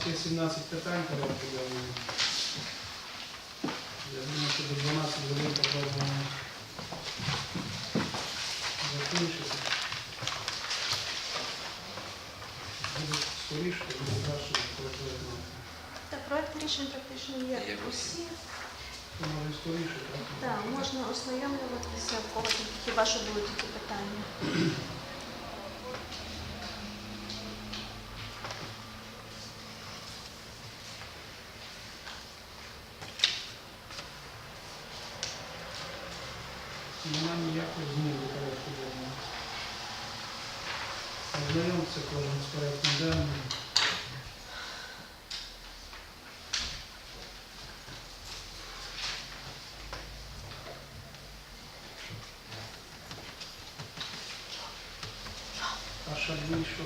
нас є 17 питань денного. Я думаю, що до 12 годин попробуємо закінчити. Буде скоріше, буде далі прокладно. Та проект рішень практично є усі. Може скоріше, так? Так, можна ознайомлюватися, в кого хіба що будуть які питання. Нема ніяких змін до порядку денного. Ознайомся кожен з порядком денним. А шаблі що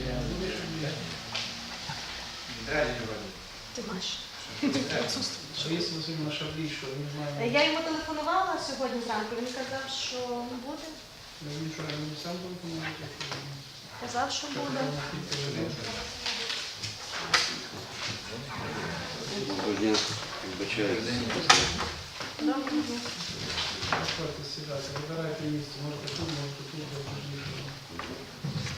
є? Буде шаблі? Ти маєш. Що є Василь шаблі, що він Е, знає? Я йому сьогодні зранку, він казав, що буде. Ну, Він що він сам телефонує, що Казав, що буде. Доброго дня, вибачаюсь. Доброго дня. Заходьте, сідайте, вибирайте місце, можете тут, можете тут, де можливо.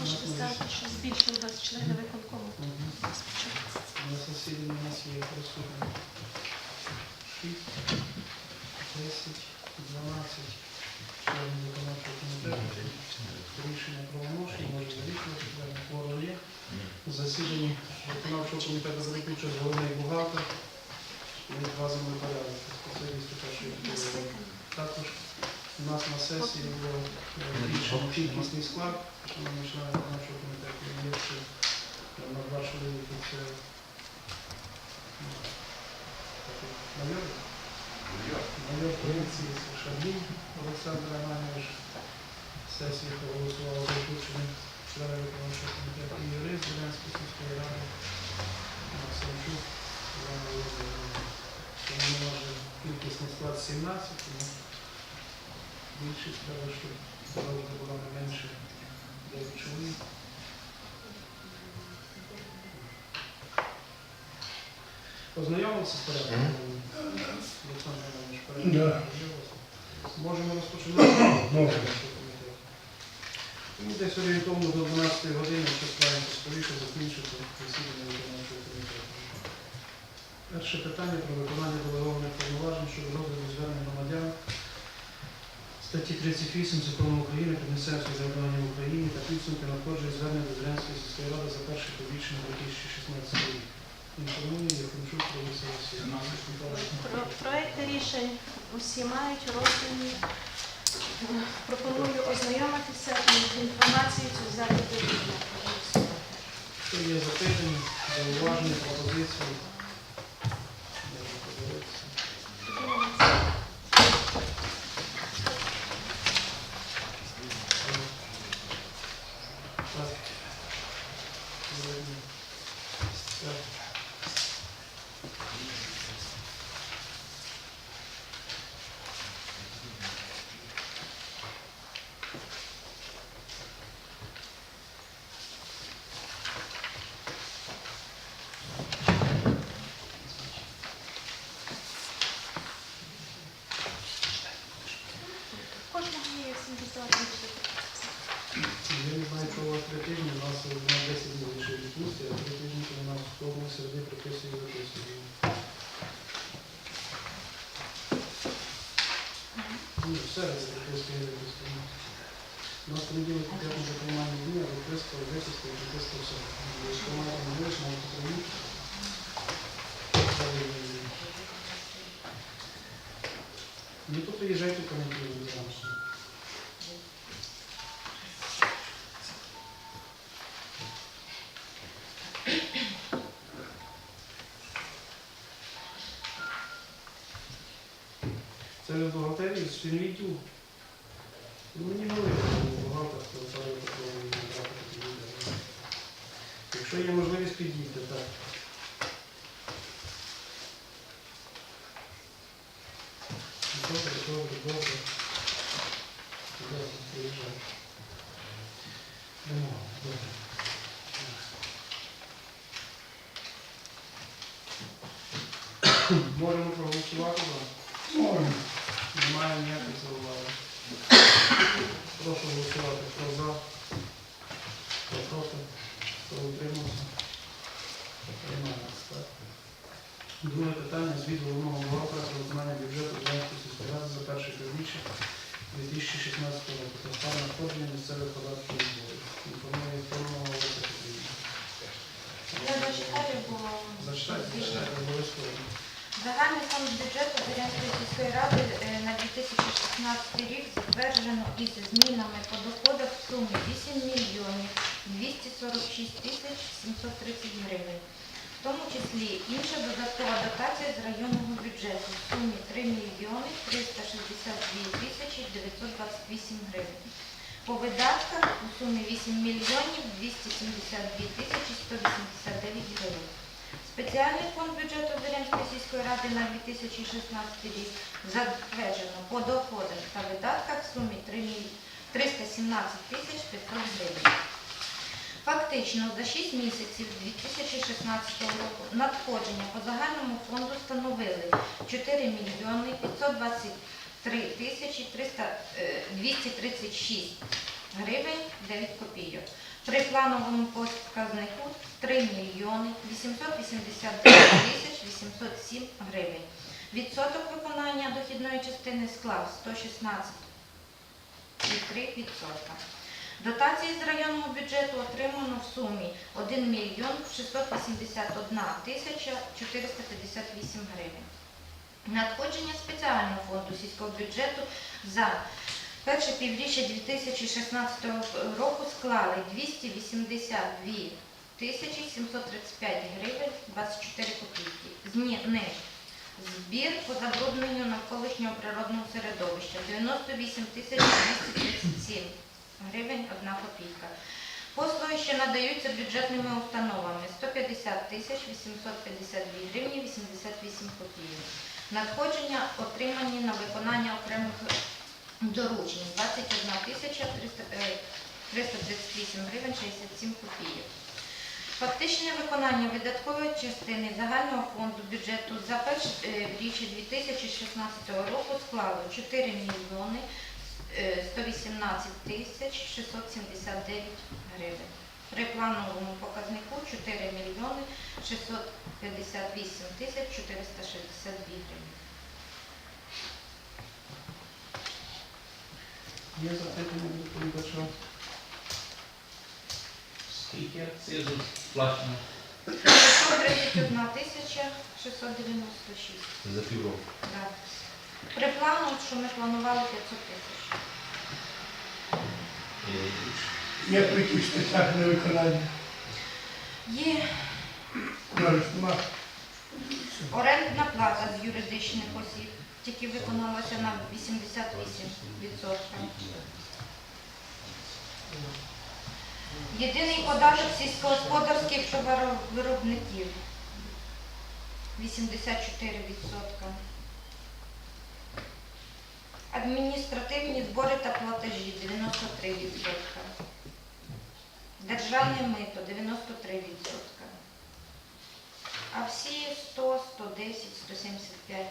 Можете сказати, що збільшили вас члени виконкому. Мгм. Спочатку. На засіданні у нас є присутні 6, 10, 12 членів виконавчого комітету. Рішення правомочні, може вирішувати, де кворум є. У засіданні виконавчого комітету участь головний бухгалтер. Ми вказаний порядок, спеціалісти першої категорії. Також у нас на сесії було е, більший кількісний склад, шановні члени виконавчого комітету, є ще е, на два чоловіки це такий майор, майор поліції Шаблій Олександр Романович. Сесія проголосувала за включення члени виконавчого комітету і юрист Зеленської сільської ради Максимчук Іван Володимирович. Тому може кількісний склад 17, тому більшість треба, щоб завжди було не менше 9 чоловік. Познайомилися з порядком? Олександр Іванович? Можемо розпочинати? Можемо. Десь орієнтовно до 12 години, справимося скоріше, закінчити засідання виконавчого комітету. Перше питання про виконання делегованих повноважень щодо розгляду звернень громадян статті 38 Закону України про місцеве самоврядування в Україні та підсумки надходження звернень до Зеленської сільської ради за перше півріччя 2016 рік. Інформує Яхимчук про Про проекти рішень усі мають роздані. Пропоную ознайомитися і інформацію цю взяти до відома. Що є запитання, зауваження, пропозиції? Можна подивитися. Так. Сьогодні. Так. Кожного є 71 Я не знаю, що у вас три тижні, у нас на 10 днів лише відпустки, а три тижні то у нас в тому середи приписує виписує. Ну, все це приписка і виписка. У нас понеділок і п'ятниця приймальні дні, а виписка, виписка і приписка все. Якщо маєте можливість, можете приїхати. добре, добре, добре. Можемо проголосувати вам? Можемо. Немає ніяких зауважень. Прошу голосувати. Хто за? Хто проти? Хто утримався? Приймається. Друге питання звіт головного уроку виконання бюджету 2020 програм за перше півріччя 2016 року та стане надходження місцевих податків зборів. Інформує формула Олеся Петрівна. Зачитайте. Загальний фонд бюджету Зорянської сільської ради е, на 2016 рік затверджено із змінами по доходах в сумі 8 мільйонів 246 тисяч 730 гривень. В тому числі інша додаткова дотація з районного бюджету в сумі 3 мільйони 362 тисячі 928 гривень. По видатках у сумі 8 мільйонів 272 тисячі 189 гривень. Спеціальний фонд бюджету Зорянської сільської ради на 2016 рік затверджено по доходах та видатках в сумі 3 317 тисяч 500 гривень. Фактично за 6 місяців 2016 року надходження по загальному фонду становили 4 мільйони 523 тисячі 300, е, 236 гривень 9 копійок. При плановому показнику 3 мільйони 889 тисяч 807 гривень. Відсоток виконання дохідної частини склав 116,3%. Дотації з районного бюджету отримано в сумі 1 мільйон 681 тисяча 458 гривень. Надходження спеціального фонду сільського бюджету за перше півріччя 2016 року склали 282 тисячі 735 гривень 24 копійки. З них збір по забрудненню навколишнього природного середовища 98 тисяч 237 гривень 1 копійка. Послуги, що надаються бюджетними установами 150 тисяч 852 гривні 88 копійок. Надходження отримані на виконання окремих доручень 21 тисяча 300, е, 338 гривень 67 копійок. Фактичне виконання видаткової частини загального фонду бюджету за перше е, річчя 2016 року склало 4 мільйони 118 тисяч 679 гривень. При плановому показнику 4 мільйони 658 тисяч 462 гривень. Є запитання до доповідача? Скільки акцизу сплачено 131 тисяча 696. за півроку? Да. При плану, що ми планували 500 тисяч. Є якісь питання на виконання? Є Навіть нема. орендна плата з юридичних осіб, тільки виконалася на 88%. Єдиний податок сільськогосподарських товаровиробників 84%. Адміністративні збори та платежі 93%. Державне мито 93%. А всі 100, 110, 175%.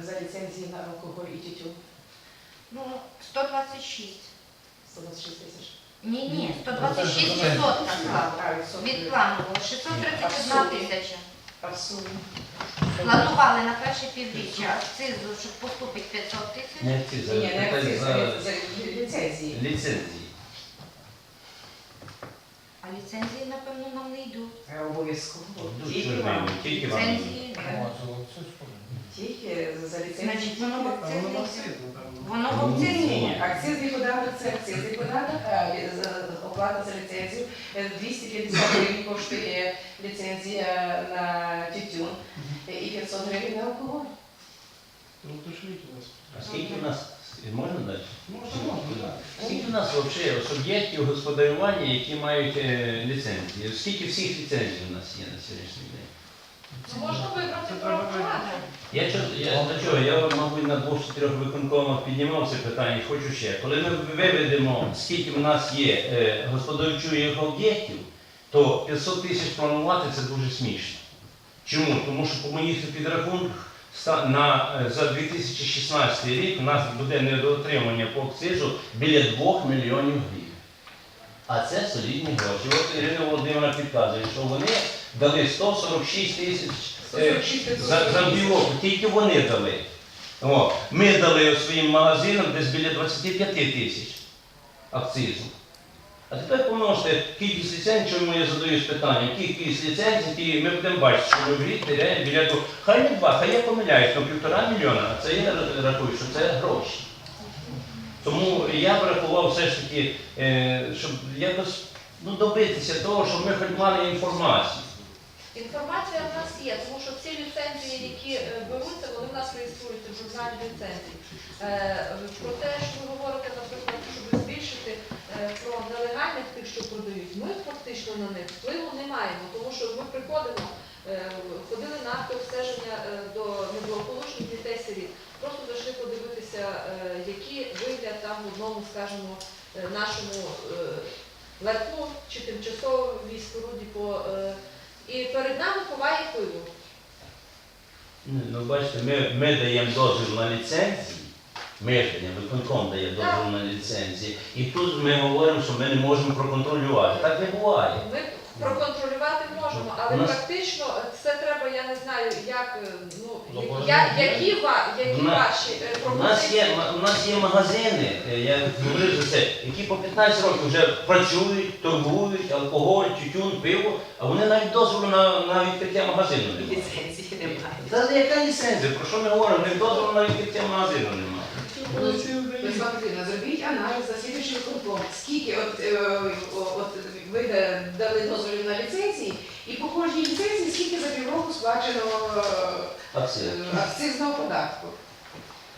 За ліцензії на алкоголь і тютюн Ну, 126. 126 тисяч. Ні, ні, 126 відсотка відсотки. Від планового 631 тисяча. А в сумі? Планували на перше півріччя акцизу, щоб поступить 500 тисяч. Не акциз, Ні, не питання акциз, а за ліцензії. ліцензії. А ліцензії, напевно, нам не йдуть. Е, Обов'язково. Тільки вам. тільки вам. Ліцензії, да. Тільки за ліцензії. Значить, воно в на акцизі. Воно в акцизі. Ні, акцизний податок це акцизний податок, а лі- за- оплата за ліцензію. Е, 250 гривень коштує ліцензія на тютюн е, і 500 гривень на алкоголь. То уточніть у нас. А скільки у нас, можна далі? Можна, можна. Скільки у нас взагалі суб'єктів господарювання, які мають е, ліцензії? Скільки всіх ліцензій у нас є на сьогоднішній день? Можна вибрати треба Я, чо- я до чого? Я, мабуть, на двох-чотирьох виконкомах піднімав це питання і хочу ще. Коли ми виведемо, скільки в нас є е, господарючих об'єктів, то 500 тисяч планувати це дуже смішно. Чому? Тому що по моїх підрахунках на, е, за 2016 рік у нас буде недоотримання по акцизу біля 2 мільйонів гривень. А це солідні гроші. От Ірина Володимирівна підказує, що вони дали 146 тисяч е, за, за білок, тільки вони дали. О, ми дали своїм магазинам десь біля 25 тисяч акцизу. А тепер помножте кількість ліцензій, чому я задаю питання, кількість ліцензій, і ми будемо бачити, що в рік теряємо біля. Хай не два, хай я помиляюсь, ну півтора мільйона, а це я рахую, що це гроші. Тому я врахував все ж таки, е, щоб якось ну, добитися того, щоб ми хоч мали інформацію. Інформація в нас є, тому що всі ліцензії, які е, беруться, вони в нас реєструються в журналі ліцензій. Е, Про те, що ви говорите, наприклад, щоб про нелегальних тих, що продають, ми фактично на них впливу не маємо, тому що ми приходимо, е, ходили на акти обстеження е, до неблагополучних дітей сиріт. Просто зайшли подивитися, е, який вигляд там в одному, скажімо, е, нашому е, чи тимчасовій споруді по. е, і перед нами ховає пиво. Ну, бачите, ми, ми даємо дозвіл на ліцензії, даємо, виконком дає дозвіл на ліцензії, і тут ми говоримо, що ми не можемо проконтролювати. Так не буває. Ми проконтролювати можемо, але нас- практично це треба, я не знаю, як е, ну я, які, які У нас- ваші е, У нас є, у нас є магазини, е, я говорив за це, які по 15 років вже працюють, торгують, алкоголь, тютюн, пиво, а вони навіть дозволу на, на відкриття магазину не мають. Ліцензії немає. Та яка ліцензія? Про що ми говоримо? Них дозволу на відкриття магазину немає. Тобто, зробіть аналіз за слідчий контроль. Скільки от, е, от ви дали дозволів на ліцензії, і по кожній ліцензії скільки за півроку сплачено е, акцизного податку.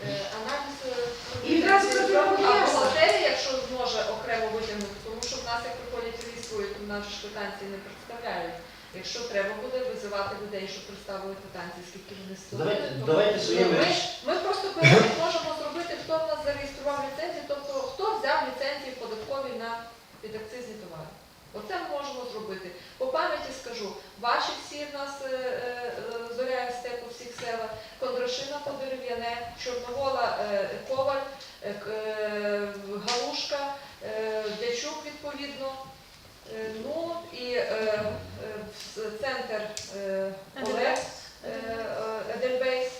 Е, Аналіз е, І відразу зробити, зробити а ясно. бухгалтерія, якщо зможе окремо витягнути, тому що в нас як приходять реєструють, то наші ж квитанції не представляють. Якщо треба буде визивати людей, щоб представили квитанції, скільки вони стоять. Давайте, то- давайте своїми. Ми, ми просто перелік можемо зробити, хто в нас ліцензію, тобто хто взяв ліцензії податкові на підакцизні товари. Оце ми можемо зробити. По пам'яті скажу, ваші всі в нас е, е, зоря СТ по всіх селах, Кондрашина по дерев'яне, Чорновола е, Коваль, е, е, Галушка, е, Дячук відповідно. Е, Ну і е, е, центр е, Олег, е, е, Едельбейс.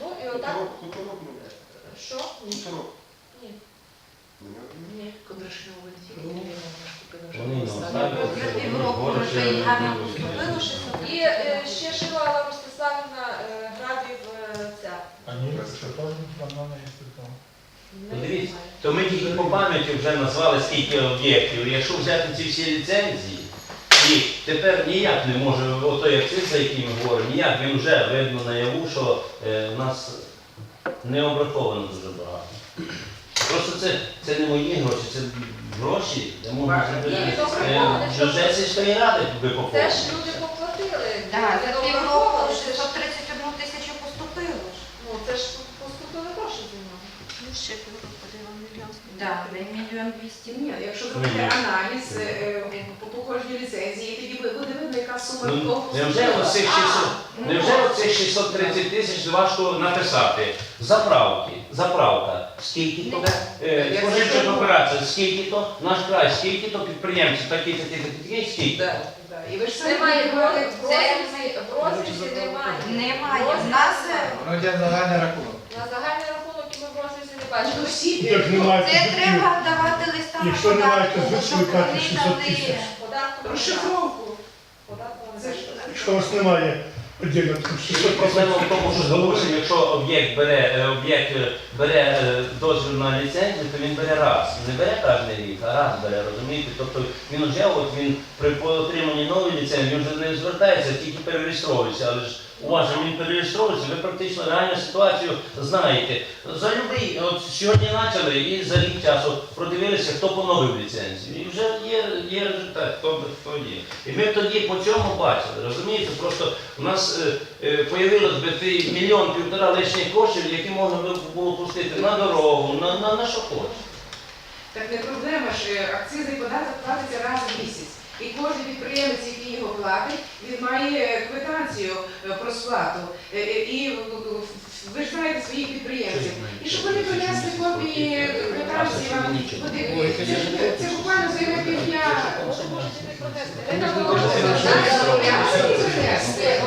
Ну і отак. Що? Ні. Ні. Вони, півроку вже і гарно поступило, що І е, ще Шивала Ростиславівна е, Грабів е, ця. Они Подивіться. То ми тільки по пам'яті вже назвали скільки об'єктів. Якщо взяти ці всі ліцензії, і тепер ніяк не може, отой акциз, за який ми говоримо, ніяк він вже видно наяву, що е, у нас не обраховано дуже багато. Просто це, це не мої гроші, це гроші, де можна Бачите, зробити е, обраховано, що- бюджет сільської ради би Це ж поповнити. люди поплатили. Так, Це за півроку обраховано, це ж- 631 тисячу поступило ж. Ну, це ж поступили гроші з нього. Так, мільйон двісті. Ні, якщо зробити аналіз е, е, по по ліцензії, тоді буде видно, яка сума Ну, того Невже оцих 600, ну, невже оцих 630 тисяч важко написати? Заправки, заправка, скільки то, е, Я споживча кооперація, скільки то, наш край, скільки то підприємці, такі, такі, такі, такі, скільки то. Да, да. І ви ж самі Немає в в розрізі, в розрізі немає. Немає. В нас немає. Ну, йде загальний рахунок. На загальний рахунок і ми в розрізі не Ну, бачимо. всі Як немає Це треба давати листа на Якщо немає, то податку, щоб викати вони 600 дали. тисяч. Податку розшифровку. Податку Це ж. Якщо у вас немає отдельно, то І 600 Проблема в тому, що допустим, якщо об'єкт бере, е, об'єкт е, бере е, дозвіл на ліцензію, то він бере раз. Не бере кожен рік, а раз бере, розумієте? Тобто він вже от він при отриманні нової ліцензії він вже не звертається, тільки перереєстровується, але ж уважно він перереєстровується, ви практично реальну ситуацію знаєте. За любий, от сьогодні почали і за рік часу продивилися, хто поновив ліцензію. І вже є, є результат, хто, хто є. І ми тоді по цьому бачили, розумієте, просто у нас е, е, появилось би ти мільйон півтора лишніх коштів, які можна було пустити на дорогу, на, на, на що хочеш. Так не проблема е, акцизний податок платиться раз в місяць. І кожен підприємець, який його платить, він має квитанцію е, про сплату. Е, е, І ви ж знаєте своїх підприємців. І щоб вони принесли копії квитанції вам, це, буквально займе півдня. Можете не принести. Ми Не принести.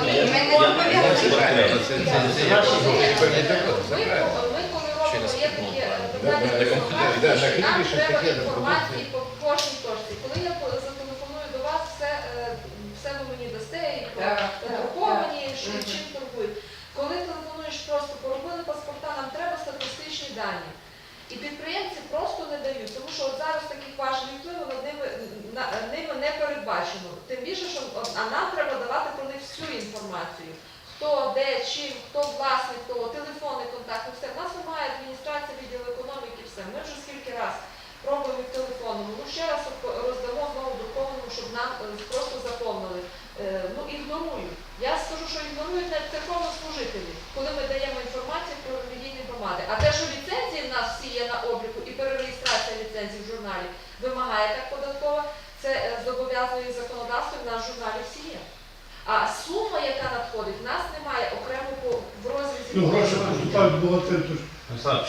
Ми коли робимо, є. Такі е, питання нам треба інформації по кожній точці. Коли я по- зателефоную до вас, все, е, все ви мені дасте і про Так, так, друковані, так. що Мгм. чим торгують. Коли телефонуєш просто поробили паспорта, нам треба статистичні дані. І підприємці просто не дають, тому що от зараз таких важелів впливу ними, не передбачено. Тим більше, що а нам треба давати про них всю інформацію. Хто, де, чим, хто власник того, телефони, контакти, все. У нас немає адміністрації, відділ економіки, все. Ми вже скільки раз пробуємо в телефонному. Ну ще раз роздамо знову друкованому, щоб нам е, просто заповнили. Е, Ну, ігнорують. Я скажу, що ігнорують навіть церковнослужителі, коли ми даємо інформацію про релігійні громади. А те, що ліцензії в нас всі є на обліку і перереєстрація ліцензій в журналі вимагає так податкова, це е, зобов'язує законодавство, і в нас в журналі всі є. А сума, яка надходить, в нас немає окремо по в розрізі. Ну, гроші поступають в бухгалтерію.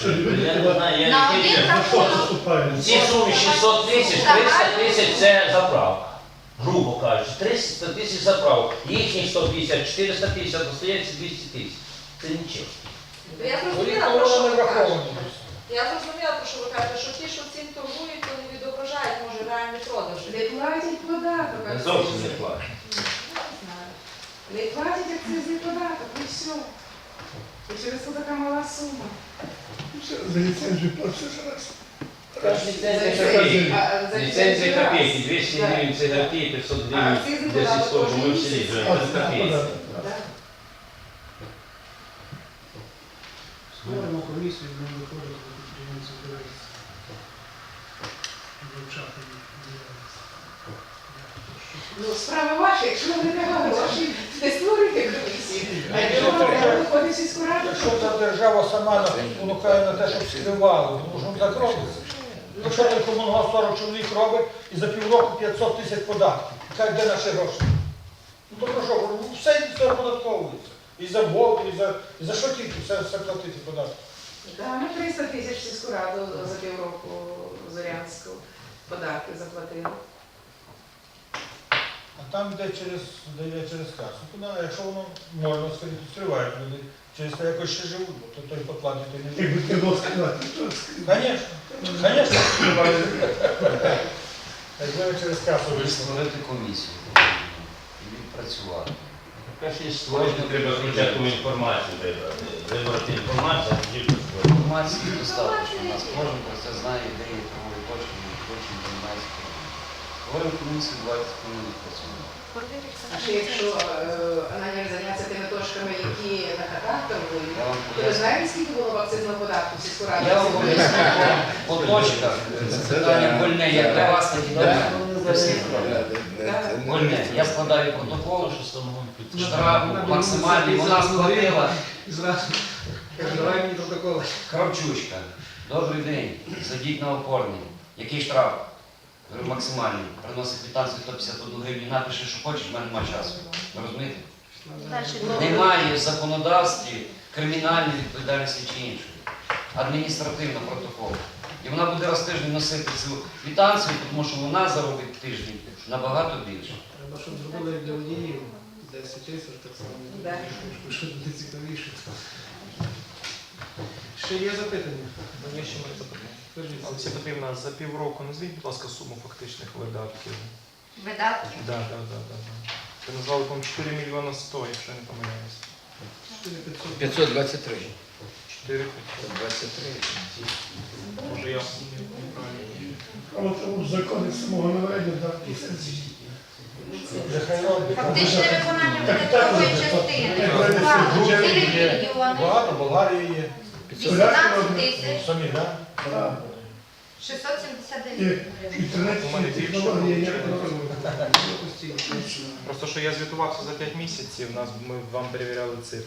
Що ж я не знаю, я На не один тільки- На що поступають? Ці суми 600 тисяч, 300 тисяч це заправка. Грубо кажучи, 300 тисяч заправок. Їхні 150, 450, остається 200 тисяч. Це нічого. Я зрозуміла, про що ви кажете. Я зрозуміла, про що ви кажете, що ті, що цим торгують, то не відображають, може, реальні продажі. Не платять податок. Зовсім не плачу. Не платять акцизний податок, і все. І через це така мала сума. За ліцензію платиш раз. За а, а, за ліцензію раз. копійки, 200 Так. гривень цигарки, 500 А гривень, акцизний 10 податок 100, кожен ми. Створимо комісію, виходимо до підприємців. Вивчати їх діяльність. Ну, справа ваша, якщо вам не гроші, не створюйте комісію. А якщо вам сільську раду, Якщо ця держава сама спонукає на те, щоб скривали, тому що так робиться. Якщо той комунгос 40 чоловік робить і за півроку 500 тисяч податків, яка де наші гроші? Ну то про що, Ну, все це оподатковується. І за воду, і за, і за що тільки все, все платити податки. Да, ми 300 тисяч сільську раду за півроку Зорянську податки заплатили. Там йде через, де йде через касу. Туди, якщо воно можна сказати, скривають люди. Через те якось ще живуть, бо то той поплатить, той не живе. Треба було сказати. Звісно, звісно, скривають. Якби через касу Ви вийшло. створити комісію і відпрацювати. Перш треба спочатку інформацію вибрати. Вибрати інформацію, а тоді. Інформації достатньо. У нас кожен про це знає, де є торгові точки, і точно займається. Говоримо комісію 20 хвилин відпрацюємо. А ще якщо е, аналіз зайнятися тими точками, які на Я вам то ви знаєте, скільки було акцизного податку в сільську раду? Я вам поясню по точках. Це питання больне, як для вас, так і для мене. Для всіх. Так. Больне. Я складаю протокол, штраф максимальний, вона сплатила. Кравчучка. Добрий день. Зайдіть на опорний. Який штраф? Говорю, максимальний. Приносить квитанцію 151 гривню, напиши, що хочеш, в мене немає часу. Ви розумієте? Немає в законодавстві кримінальної відповідальності чи іншої. Адміністративна протокол. І вона буде раз тиждень носити цю квитанцію, тому що вона заробить тиждень набагато більше. Треба, щоб зробили як для водіїв. 10 тисяч так само. Щоб буде цікавіше. Ще є запитання? Є ще запитання. Олексій Петрівна, за півроку назвіть, будь ласка, суму фактичних видатків. Видатків. Да, да, да, да, да. Ви назвали, по 4 мільйона 100, якщо я не помиляюсь. 4500. 523. 4 23. Може я неправильно. А от у законі самого наведення, так, роблять. Фактичне виконання видаткової частини. так, так, Увага, так, 4 мільйони, Багато, Болгарія є. 18 тисяч, Самі, так? Так. 679. І 13 технології я пропоную. Просто що я звітувався за 5 місяців, нас ми вам перевіряли цифри.